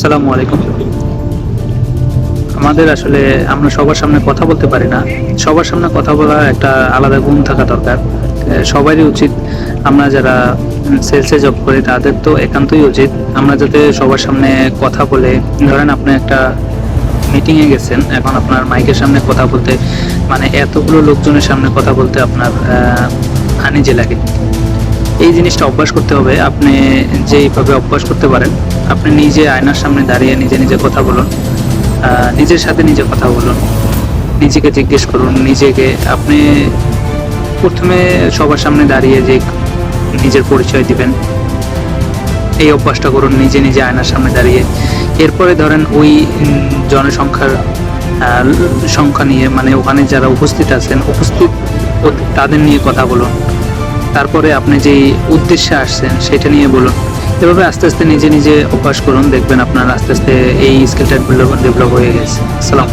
আসসালামু আলাইকুম। আমাদের আসলে আমরা সবার সামনে কথা বলতে পারি না। সবার সামনে কথা বলার একটা আলাদা গুণ থাকা দরকার। সবারই উচিত আমরা যারা সেলসে জব করি তাদের তো একান্তই উচিত আমরা যাতে সবার সামনে কথা বলে। ধরেন আপনি একটা মিটিংয়ে গেছেন, এখন আপনার মাইকের সামনে কথা বলতে মানে এতগুলো লোকজনের সামনে কথা বলতে আপনার আনিজে লাগে। এই জিনিসটা অভ্যাস করতে হবে। আপনি যেইভাবে অভ্যাস করতে পারেন আপনি নিজে আয়নার সামনে দাঁড়িয়ে নিজে নিজে কথা বলুন নিজের সাথে নিজে কথা বলুন, নিজেকে জিজ্ঞেস করুন, নিজেকে আপনি প্রথমে সবার সামনে দাঁড়িয়ে যে নিজের পরিচয় দিবেন, এই অভ্যাসটা করুন, নিজে নিজে আয়নার সামনে দাঁড়িয়ে। এরপরে ধরেন ওই জনসংখ্যার সংখ্যা নিয়ে মানে ওখানে যারা উপস্থিত আছেন, উপস্থিত তাদের নিয়ে কথা বলুন। তারপরে আপনি যেই উদ্দেশ্যে আসছেন, সেটা নিয়ে বলুন। এভাবে আস্তে আস্তে নিজে নিজে অভ্যাস করুন, দেখবেন আপনার আস্তে আস্তে এই স্কিলটা ডেভেলপ হয়ে গেছে। আসসালাম